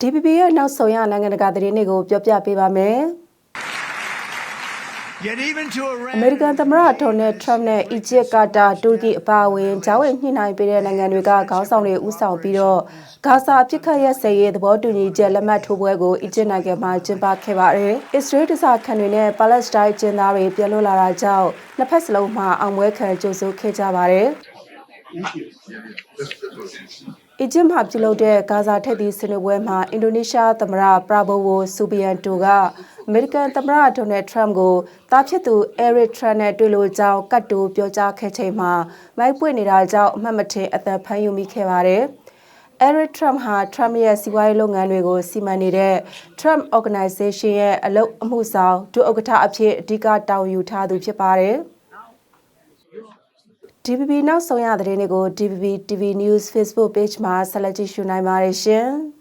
DPP ရဲ့နောက်ဆုံးရနိုင်ငံတကာသတင်းတွေကိုပြောပြပေးပါမယ်။ Yet even to Iran, အမေရိကန်သမ္မတဒေါ်နယ်ထရမ့်နဲ့အီဂျစ်ကာတာတူရကီအပါအဝင်ဂျာဝင်ညှိနှိုင်းပေးတဲ့နိုင်ငံတွေကခေါင်းဆောင်တွေဦးဆောင်ပြီးတော့ဂါဇာအပြစ်ခတ်ရက်စဲရေးသဘောတူညီချက်လက်မှတ်ထိုးပွဲကိုအီဂျစ်နိုင်ငံမှာကျင်းပခဲ့ပါတယ်။အစ္စရေးတစားခံတွေနဲ့ပါလက်စတိုင်းကျင်းသားတွေပြန်လွတ်လာတာကြောင့်နှစ်ဖက်စလုံးမှာအောင်ပွဲခံကြိုဆိုခဲ့ကြပါတယ်။ အီဂျစ်မှာပြုလုပ်တဲ့ဂါဇာထိပ်သီးဆွေးနွေးပွဲမှာအင်ဒိုနီးရှားသမ္မတပရာဘိုဝိုဆူဘီယန်တိုကအမေရိကန်သမ္မတဒေါ်နယ်ထရမ့်ကိုတားဖြစ်သူအဲရစ်ထရန့်နဲ့တွေ့လို့ကြောင်းကတ်တိုပြောကြားခဲ့ချိန်မှာမိုက်ပွင့်နေတာကြောင့်အမှတ်မထင်အသက်ဖမ်းယူမိခဲ့ပါတယ်။ Eric Trump ဟာ Trump ရဲ့စီးပွားရေးလုပ်ငန်းတွေကိုစီမံနေတဲ့ Trump Organization ရဲ့အလုပ်အမှုဆောင်ဒုဥက္ကဋ္ဌအဖြစ်အဓိကတာဝန်ယူထားသူဖြစ်ပါတယ်။ DPP နောက်ဆုံးရသတင်းတွေကို DPP TV News Facebook Page မှာဆက်လက်ကြည့်ရှုနိုင်ပါတယ်ရှင်။